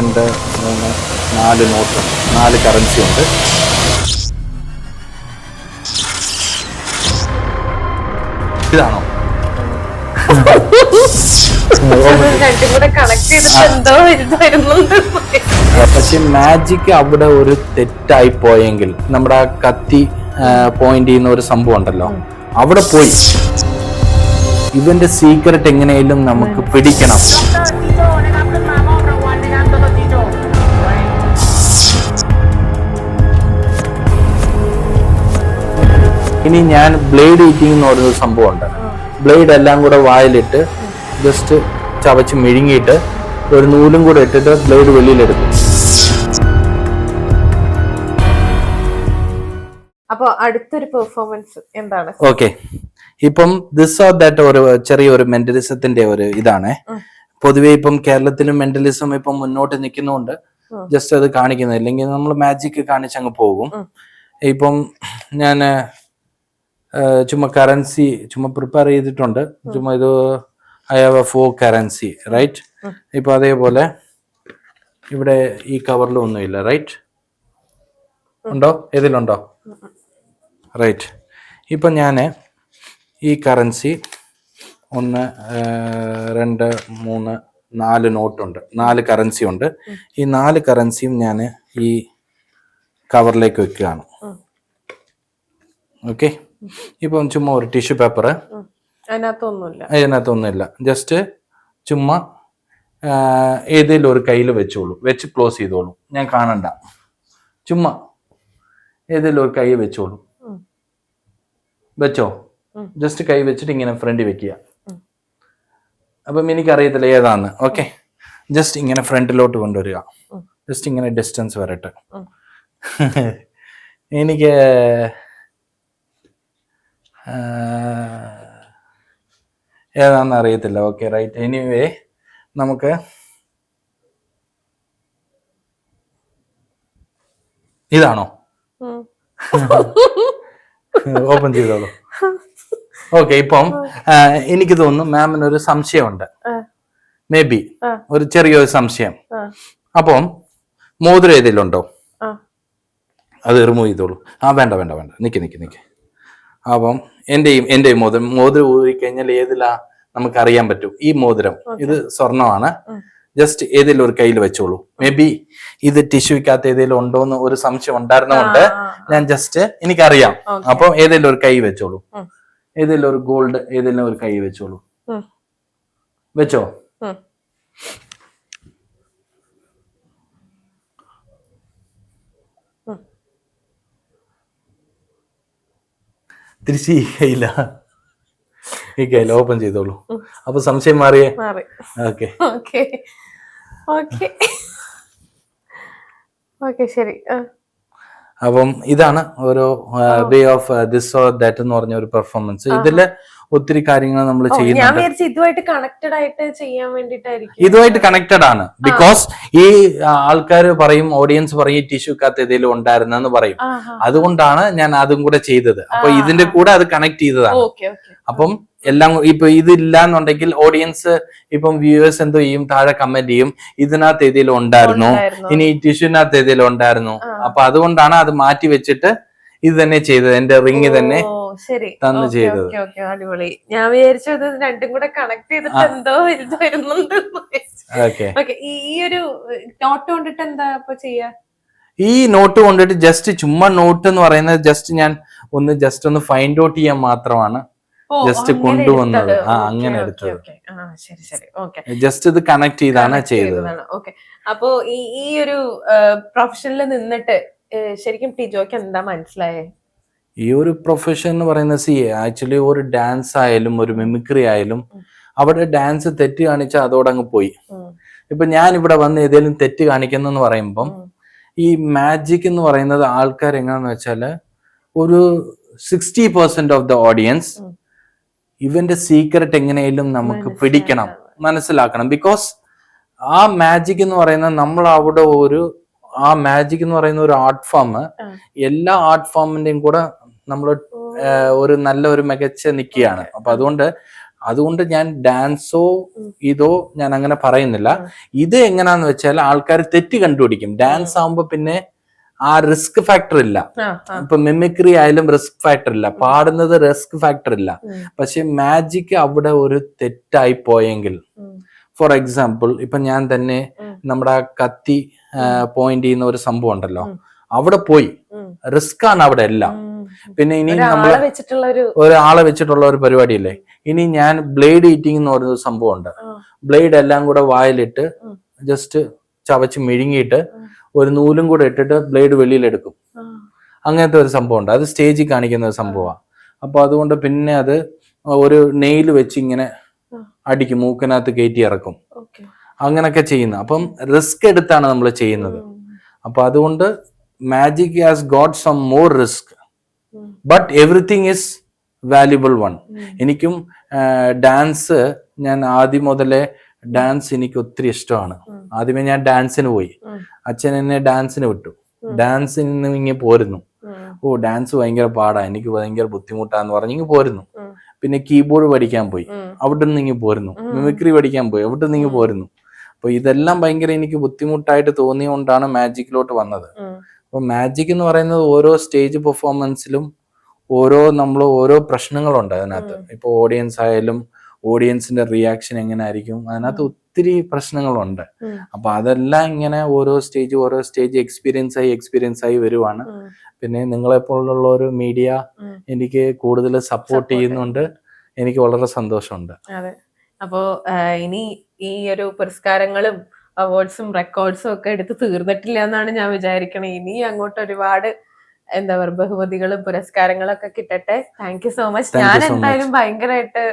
രണ്ട് മൂന്ന് നാല് നോട്ട് നാല് കറൻസി ഉണ്ട്. ഇതാണോ? പക്ഷെ മാജിക് അവിടെ ഒരു തെറ്റായി പോയെങ്കിൽ നമ്മുടെ ആ കത്തി പോയിന്റ് ചെയ്യുന്ന ഒരു സംഭവം ഉണ്ടല്ലോ. അവിടെ പോയി. ഇവന്റെ സീക്രട്ട് എങ്ങനെയും നമുക്ക് പിടിക്കണം. ഇനി ഞാൻ ബ്ലേഡ് ഈറ്റിംഗ് എന്ന് പറയുന്ന സംഭവമുണ്ട്. ബ്ലേഡ് എല്ലാം കൂടെ വായിലിട്ട് ജസ്റ്റ് ചവച്ച് മിഴുങ്ങിയിട്ട് ഒരു നൂലും കൂടെ ഇട്ടിട്ട് ബ്ലേഡ് വെളിയിലെടുക്കും. അപ്പൊ അടുത്തൊരു പെർഫോമൻസ് എന്താണ്? ഓക്കെ ഇപ്പം ദിസ് ഓർ ദാറ്റ് ഒരു ചെറിയൊരു മെന്റലിസത്തിന്റെ ഒരു ഇതാണ്. പൊതുവേ ഇപ്പം കേരളത്തിലും മെന്റലിസം ഇപ്പം മുന്നോട്ട് നിൽക്കുന്നുണ്ട്. ജസ്റ്റ് അത് കാണിക്കുന്നത്. ഇല്ലെങ്കിൽ നമ്മൾ മാജിക് കാണിച്ചങ്ങ് പോകും. ഇപ്പം ഞാൻ ചുമ്മാ കറൻസി ചുമ്മാ പ്രിപ്പയർ ചെയ്തിട്ടുണ്ട്. ചുമ്മാ ഇത് I have a four currency right. ഇപ്പൊ അതേപോലെ ഇവിടെ ഈ കവറിൽ ഒന്നുമില്ല റൈറ്റ് ഉണ്ടോ? ഇതിലുണ്ടോ? റൈറ്റ് ഇപ്പം ഞാൻ ഈ കറൻസി ഒന്ന് രണ്ട് മൂന്ന് നാല് നോട്ടുണ്ട്. നാല് കറൻസി ഉണ്ട്. ഈ നാല് കറൻസിയും ഞാൻ ഈ കവറിലേക്ക് വെക്കുകയാണ്. ഓക്കെ ഇപ്പം ചുമ്മാ ഒരു ടിഷ്യൂ പേപ്പർ. അതിനകത്തൊന്നുമില്ല. അതിനകത്തൊന്നുമില്ല. ജസ്റ്റ് ചുമ്മാ ഏതെങ്കിലും ഒരു കയ്യിൽ വെച്ചോളൂ. വെച്ച് ക്ലോസ് ചെയ്തോളൂ. ഞാൻ കാണണ്ട. ചുമ്മാ ഏതെങ്കിലും ഒരു കൈ വെച്ചോളൂ. വെച്ചോ? ജസ്റ്റ് കൈ വെച്ചിട്ട് ഇങ്ങനെ ഫ്രണ്ട് വെക്കുക. അപ്പം എനിക്കറിയത്തില്ല ഏതാന്ന്. ഓക്കെ ജസ്റ്റ് ഇങ്ങനെ ഫ്രണ്ടിലോട്ട് കൊണ്ടുവരിക. ജസ്റ്റ് ഇങ്ങനെ ഡിസ്റ്റൻസ് വരട്ടെ. എനിക്ക് ആ, ഏതാന്ന് അറിയത്തില്ല. ഓക്കെ റൈറ്റ് എനിവേ നമുക്ക് ഇതാണോ? ഓപ്പൺ ചെയ്തോളൂ. ഓക്കെ ഇപ്പം എനിക്ക് തോന്നുന്നു മാമിന് ഒരു സംശയമുണ്ട്. മേ ബി ഒരു ചെറിയൊരു സംശയം. അപ്പം മോതിരം ഏതെങ്കിലും ഉണ്ടോ. അത് റിമൂവ് ചെയ്തോളൂ. ആ വേണ്ട വേണ്ട വേണ്ട. നിക്ക് നിക്ക് നിക്ക്. അപ്പം എന്റെയും എന്റെയും മോതിരം. മോതിരം ഊരി കഴിഞ്ഞാൽ ഏതിലാ നമുക്ക് അറിയാൻ പറ്റും? ഈ മോതിരം. ഇത് സ്വർണമാണ് ജസ്റ്റ് ഏതെങ്കിലും ഒരു കയ്യിൽ വെച്ചോളൂ. മേ ബി ഇത് ടിഷ്യൂക്കകത്ത് ഏതെങ്കിലും ഉണ്ടോ എന്ന് ഒരു സംശയം ഉണ്ടായിരുന്നതുകൊണ്ട് ഞാൻ ജസ്റ്റ് എനിക്കറിയാം. അപ്പം ഏതെങ്കിലും ഒരു കൈ വെച്ചോളൂ. ഏതെങ്കിലും ഒരു ഗോൾഡ് ഏതെങ്കിലും ഒരു കൈ വെച്ചോളൂ. വെച്ചോ? തിരിച്ച് ഈ കയ്യില. ഈ കയ്യില ഓപ്പൺ ചെയ്തോളൂ. അപ്പൊ സംശയം മാറിയേ? മാറി. ഓക്കെ. ഓക്കെ. ഓക്കെ. ഓക്കെ ശരി. ആ. അപ്പം ഇതാണ് ഒരു way of this or that എന്ന് പറഞ്ഞ ഒരു പെർഫോമൻസ് ഇതിൽ ഒത്തിരി കാര്യങ്ങൾ നമ്മൾ ചെയ്യുന്നുണ്ട്. ഇതുമായിട്ട് കണക്റ്റഡ് ആയിട്ട് ചെയ്യാൻ വേണ്ടിട്ടായിരിക്കും ഇതുമായിട്ട് കണക്റ്റഡ് ആണ്. ബിക്കോസ് ഈ ആൾക്കാർ പറയും ഓഡിയൻസ് പറയും ടിഷ്യൂ കാത്ത് ഏതെങ്കിലും ഉണ്ടായിരുന്നെന്ന് പറയും. അതുകൊണ്ടാണ് ഞാൻ അതും കൂടെ ചെയ്തത്. അപ്പൊ ഇതിന്റെ കൂടെ അത് കണക്ട് ചെയ്തതാണ്. അപ്പം എല്ലാം ഇപ്പൊ ഇതില്ല എന്നുണ്ടെങ്കിൽ ഓഡിയൻസ് ഇപ്പം വ്യൂവേഴ്സ് എന്തോ ചെയ്യും? താഴെ കമന്റ് ചെയ്യും. ഇതിനകത്ത് ഏതെങ്കിലും ഉണ്ടായിരുന്നു? ഇനി ഈ ടിഷ്യൂനകത്ത് ഏതെങ്കിലും ഉണ്ടായിരുന്നു. അപ്പൊ അതുകൊണ്ടാണ് അത് മാറ്റി വെച്ചിട്ട് ഇത് തന്നെ ചെയ്തത്. എന്റെ റിങ് തന്നെ തന്നു ചെയ്തത്. അടിപൊളി. ഞാൻ വിചാരിച്ചു ഇത് രണ്ടും കൂടെ കണക്ട് ചെയ്തിട്ട് എന്തോ ഇത് വരുന്നുണ്ട് ഈ ഈ ഒരു നോട്ട് കൊണ്ടിട്ട് എന്താ ഇപ്പൊ ചെയ്യാ? ഈ നോട്ട് കൊണ്ടിട്ട് ജസ്റ്റ് ചുമ്മാ നോട്ട് എന്ന് പറയുന്നത് ജസ്റ്റ് ഞാൻ ഒന്ന് ജസ്റ്റ് ഒന്ന് ഫൈൻഡ് ഔട്ട് ചെയ്യാൻ മാത്രമാണ്. അങ്ങനെ കൊണ്ടുവന്നത്. ആ, അങ്ങനെ എടുത്തത്. ജസ്റ്റ് ഇത് കണക്ട് ചെയ്താണ് ചെയ്തത്. ഓക്കെ അപ്പോ ഈ ഒരു പ്രൊഫഷനിൽ നിന്നിട്ട് ശരിക്കും ടിജോക്ക് എന്താ മനസ്സിലായേ? ഈ ഒരു പ്രൊഫഷൻ എന്ന് പറയുന്ന സി ആക്ച്വലി ഒരു ഡാൻസ് ആയാലും ഒരു മിമിക്രി ആയാലും. അവിടെ ഡാൻസ് തെറ്റ് കാണിച്ചാൽ അതോടങ്ങ് പോയി. ഇപ്പൊ ഞാൻ ഇവിടെ വന്ന് ഏതെങ്കിലും തെറ്റ് കാണിക്കുന്നെന്ന് പറയുമ്പം ഈ മാജിക് എന്ന് പറയുന്നത് ആൾക്കാർ എങ്ങനെയാന്ന് വെച്ചാൽ ഒരു sixty percent of the audience. ഇവന്റെ സീക്രട്ട് എങ്ങനെയും നമുക്ക് പിടിക്കണം മനസ്സിലാക്കണം. ബിക്കോസ് ആ മാജിക് എന്ന് പറയുന്ന നമ്മൾ അവിടെ ഒരു ആ മാജിക് എന്ന് പറയുന്ന ഒരു ആർട്ട് ഫോം എല്ലാ ആർട്ട് ഫോമിന്റെയും കൂടെ നമ്മൾ ഒരു നല്ല ഒരു മികച്ച നിൽക്കുകയാണ്. അപ്പൊ അതുകൊണ്ട് അതുകൊണ്ട് ഞാൻ ഡാൻസോ ഇതോ ഞാൻ അങ്ങനെ പറയുന്നില്ല. ഇത് എങ്ങനാന്ന് വെച്ചാൽ ആൾക്കാർ തെറ്റ് കണ്ടുപിടിക്കും. ഡാൻസ് ആവുമ്പോ പിന്നെ ആ റിസ്ക് ഫാക്ടർ ഇല്ല. ഇപ്പൊ മിമിക്രി ആയാലും റിസ്ക് ഫാക്ടർ ഇല്ല. പാടുന്നത് റിസ്ക് ഫാക്ടർ ഇല്ല. പക്ഷെ മാജിക് അവിടെ ഒരു തെറ്റായി പോയെങ്കിൽ ഫോർ എക്സാമ്പിൾ ഇപ്പൊ ഞാൻ തന്നെ. നമ്മുടെ കത്തി പോയിന്റ് ചെയ്യുന്ന ഒരു സംഭവം ഉണ്ടല്ലോ. അവിടെ പോയി. റിസ്ക് ആണ് അവിടെ എല്ലാം. പിന്നെ ഇനി നമ്മൾ ഒരാളെ വെച്ചിട്ടുള്ള ഒരു പരിപാടിയില്ലേ? ഇനി ഞാൻ ബ്ലേഡ് ഈറ്റിംഗ് എന്ന് പറയുന്ന സംഭവം ഉണ്ട് ബ്ലേഡ് എല്ലാം കൂടെ വായിലിട്ട്. ജസ്റ്റ് ചവച്ച് മിഴുങ്ങിയിട്ട്. ഒരു നൂലും കൂടെ ഇട്ടിട്ട് ബ്ലേഡ് വെളിയിലെടുക്കും. അങ്ങനത്തെ ഒരു സംഭവം ഉണ്ട് അത് സ്റ്റേജിൽ കാണിക്കുന്ന ഒരു സംഭവമാണ് അപ്പൊ അതുകൊണ്ട് പിന്നെ അത് ഒരു നെയിൽ വെച്ച് ഇങ്ങനെ. അടിക്കും. മൂക്കിനകത്ത് കയറ്റി ഇറക്കും. അങ്ങനൊക്കെ ചെയ്യുന്നു. അപ്പം റിസ്ക് എടുത്താണ് നമ്മൾ ചെയ്യുന്നത്. അപ്പൊ അതുകൊണ്ട് magic has got some more risk. But everything is valuable one എനിക്കും ഡാൻസ് ഞാൻ ആദ്യം മുതലേ ഡാൻസ് എനിക്ക് ഒത്തിരി ഇഷ്ടമാണ്. ആദ്യമേ ഞാൻ ഡാൻസിന് പോയി. അച്ഛൻ എന്നെ ഡാൻസിന് വിട്ടു. ഡാൻസിൽ നിന്ന് ഇങ്ങനെ പോരുന്നു. ഓ ഡാൻസ് ഭയങ്കര പാടാ. എനിക്ക് ഭയങ്കര ബുദ്ധിമുട്ടാന്ന് പറഞ്ഞ് ഇങ്ങ് പോരുന്നു. പിന്നെ കീബോർഡ് പഠിക്കാൻ പോയി. അവിടെ നിന്ന് ഇങ്ങ് പോരുന്നു. മിമിക്രി പഠിക്കാൻ പോയി. അവിടെ നിന്ന് ഇങ്ങ് പോരുന്നു. അപ്പൊ ഇതെല്ലാം ഭയങ്കര എനിക്ക് ബുദ്ധിമുട്ടായിട്ട് തോന്നിയുകൊണ്ടാണ് മാജിക്കിലോട്ട് വന്നത്. അപ്പൊ മാജിക് എന്ന് പറയുന്നത് ഓരോ സ്റ്റേജ് പെർഫോമൻസിലും ഓരോ നമ്മൾ ഓരോ പ്രശ്നങ്ങളുണ്ട് അതിനകത്ത്. ഇപ്പൊ ഓഡിയൻസ് ആയാലും ഓഡിയൻസിന്റെ റിയാക്ഷൻ എങ്ങനെ ആയിരിക്കും? അതിനകത്ത് ഒത്തിരി പ്രശ്നങ്ങളുണ്ട്. അപ്പൊ അതെല്ലാം ഇങ്ങനെ ഓരോ സ്റ്റേജ് ഓരോ സ്റ്റേജ് എക്സ്പീരിയൻസ് ആയി എക്സ്പീരിയൻസ് ആയി വരുവാണ്. പിന്നെ നിങ്ങളെ പോലുള്ള ഒരു മീഡിയ എനിക്ക് കൂടുതൽ സപ്പോർട്ട്. ചെയ്യുന്നുണ്ട്. എനിക്ക് വളരെ സന്തോഷമുണ്ട്. അതെ. അപ്പോ ഇനി ഈ ഒരു പുരസ്കാരങ്ങളും അവാർഡ്സും റെക്കോർഡ്സും ഒക്കെ എടുത്ത് തീർന്നിട്ടില്ല എന്നാണ് ഞാൻ വിചാരിക്കണേ. ഇനി അങ്ങോട്ട് ഒരുപാട് എന്താ പറയുക ബഹുമതികളും പുരസ്കാരങ്ങളും ഒക്കെ കിട്ടട്ടെ താങ്ക് യു സോ മച്ച് ഞാൻ എന്തായാലും ഭയങ്കരമായിട്ട്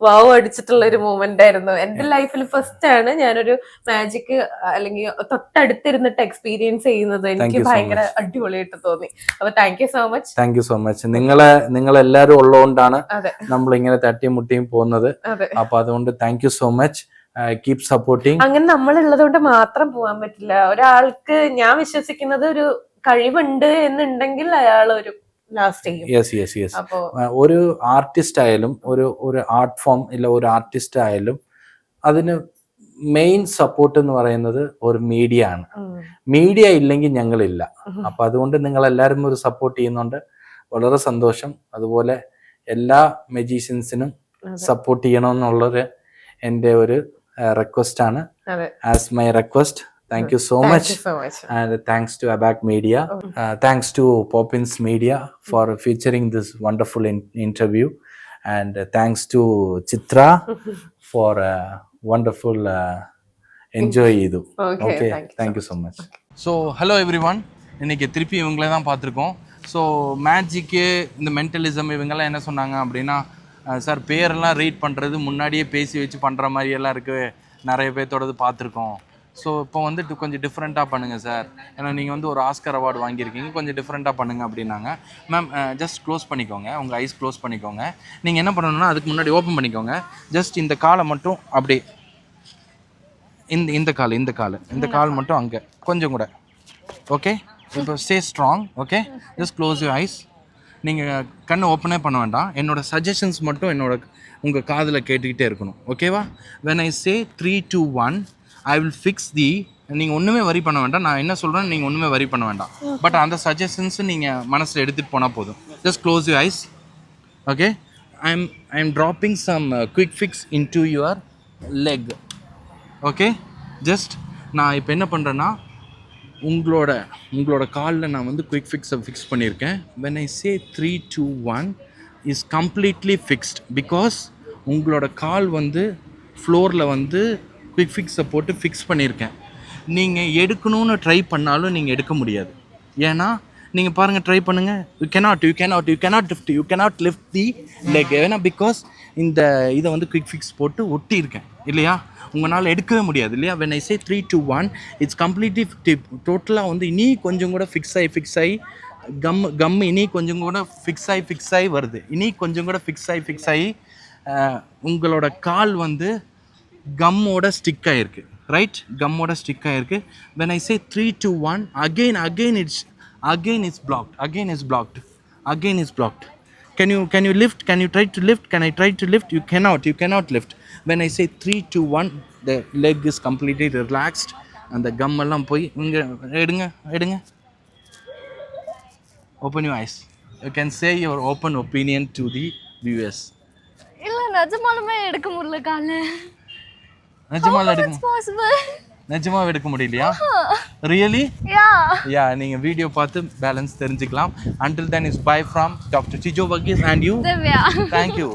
വാവ് അടിച്ചിട്ടുള്ള ഒരു മൂമെന്റ് ആയിരുന്നു എന്റെ ലൈഫിൽ ഫസ്റ്റ് ആണ് ഞാനൊരു മാജിക് അല്ലെങ്കിൽ തൊട്ടടുത്തിരുന്നിട്ട് എക്സ്പീരിയൻസ് ചെയ്യുന്നത് എനിക്ക് ഭയങ്കര അടിപൊളിയായിട്ട് തോന്നി. അപ്പൊ thank you so much thank you so much നിങ്ങളെ നിങ്ങൾ എല്ലാവരും ഉള്ളതുകൊണ്ടാണ് നമ്മൾ ഇങ്ങനെ തട്ടിയും മുട്ടിയും പോകുന്നത് അപ്പൊ അതുകൊണ്ട് thank you so much keep supporting അങ്ങനെ നമ്മളുള്ളത് കൊണ്ട് മാത്രം പോകാൻ പറ്റില്ല. ഒരാൾക്ക് ഞാൻ വിശ്വസിക്കുന്നത് ഒരു കഴിവുണ്ട് എന്നുണ്ടെങ്കിൽ അയാൾ ഒരു ലാസ്റ്റ് ചെയ്യും. യെസ് യെസ് ഒരു ആർട്ടിസ്റ്റ് ആയാലും ഒരു ഒരു ആർട്ട് ഫോം ഇല്ല ഒരു ആർട്ടിസ്റ്റ് ആയാലും അതിന് മെയിൻ സപ്പോർട്ട് എന്ന് പറയുന്നത് ഒരു മീഡിയ ആണ്. മീഡിയ ഇല്ലെങ്കിൽ ഞങ്ങളില്ല. അപ്പൊ അതുകൊണ്ട് നിങ്ങൾ എല്ലാവരും ഒരു സപ്പോർട്ട് ചെയ്യുന്നുണ്ട്. വളരെ സന്തോഷം. അതുപോലെ എല്ലാ മെജീഷ്യൻസിനും സപ്പോർട്ട് ചെയ്യണമെന്നുള്ളൊരു എന്റെ ഒരു റിക്വസ്റ്റ് ആണ്. As my request thank you so much and thanks to அபாக் media thanks to Poppins media for featuring this wonderful interview and thanks to Chitra for wonderful enjoy இது okay thank you so much so hello everyone இன்னைக்கு திருப்பி இவங்களே தான் பார்த்துருக்கோம். So magic இந்த mentalism இவங்கெல்லாம் என்ன சொன்னாங்க அப்படின்னா சார் பேரெல்லாம் ரீட் பண்ணுறது முன்னாடியே பேசி வச்சு பண்ணுற மாதிரியெல்லாம் இருக்குது நிறைய பேர்த்தோடது பார்த்துருக்கோம். ஸோ இப்போ வந்துட்டு கொஞ்சம் டிஃப்ரெண்ட்டாக பண்ணுங்கள் சார் ஏன்னா நீங்கள் வந்து ஒரு ஆஸ்கர் அவார்டு வாங்கியிருக்கீங்க. கொஞ்சம் டிஃப்ரெண்ட்டாக பண்ணுங்கள் அப்படின்னாங்க. மேம் ஜஸ்ட் க்ளோஸ் பண்ணிக்கோங்க. உங்கள் ஐஸ் க்ளோஸ் பண்ணிக்கோங்க. நீங்கள் என்ன பண்ணணும்னா அதுக்கு முன்னாடி ஓப்பன் பண்ணிக்கோங்க. ஜஸ்ட் இந்த காலை மட்டும் அப்படி இந்த இந்த கால் இந்த கால் இந்த கால் மட்டும் அங்கே. கொஞ்சம் கூட. ஓகே இப்போ stay strong okay just close you eyes நீங்கள் கண்ணை ஓப்பனே பண்ண வேண்டாம். என்னோட சஜஷன்ஸ் மட்டும் என்னோட உங்கள் காதில் கேட்டுக்கிட்டே இருக்கணும். ஓகேவா when I say three two one I will fix the நீங்கள் ஒன்றுமே வரி பண்ண வேண்டாம். நான் என்ன சொல்கிறேன் நீங்கள் ஒன்றுமே வரி பண்ண வேண்டாம். பட் அந்த சஜஷன்ஸ் நீங்கள் மனசில் எடுத்துகிட்டு போனால் போதும். Just close you eyes okay? I'm i'm dropping some uh, quick fix into your leg. Okay just நான் இப்போ என்ன பண்ணுறேன்னா உங்களோட உங்களோட காலில் நான் வந்து குயிக் ஃபிக்ஸை ஃபிக்ஸ் பண்ணியிருக்கேன். When I say three two one is completely fixed because உங்களோட கால் வந்து ஃப்ளோரில் வந்து குயிக் ஃபிக்ஸை போட்டு ஃபிக்ஸ் பண்ணியிருக்கேன். நீங்கள் எடுக்கணும்னு ட்ரை பண்ணாலும் நீங்கள் எடுக்க முடியாது. ஏன்னா நீங்கள் பாருங்கள் ட்ரை பண்ணுங்கள் you cannot you cannot you cannot lift you cannot lift the like ஏன்னா பிகாஸ் இந்த இதை வந்து குயிக் ஃபிக்ஸ் போட்டு ஒட்டி இருக்கேன் இல்லையா? உங்களால் எடுக்கவே முடியாது இல்லையா? When I say three two one it's completely டோட்டலாக வந்து இனி கொஞ்சம் கூட ஃபிக்ஸ் ஆகி ஃபிக்ஸ் ஆகி கம் கம் இனி கொஞ்சம் கூட ஃபிக்ஸ் ஆகி ஃபிக்ஸ் ஆகி வருது. இனி கொஞ்சம் கூட ஃபிக்ஸ் ஆகி ஃபிக்ஸ் ஆகி உங்களோட கால் வந்து கம்மோட ஸ்டிக் ஆகிருக்கு ரைட் கம்மோட ஸ்டிக் ஆகிருக்கு when I say three two one again again it's again is blocked again is blocked again is blocked can you can you lift can you try to lift can I try to lift you cannot you cannot lift when I say three two one the leg is completely relaxed அந்த கம்மெல்லாம் போய் இங்கே எடுங்க எடுங்க. Open you eyes you can say your open opinion to the views இல்லை நிஜமாலுமே எடுக்க முடியல காலில் நிஜமால எடுக்க நிஜமாவே எடுக்க முடியலையா? ரியலி யா நீங்க வீடியோ பார்த்து பேலன்ஸ் தெரிஞ்சுக்கலாம். Until then is bye from doctor Sijo Varghese and you thank you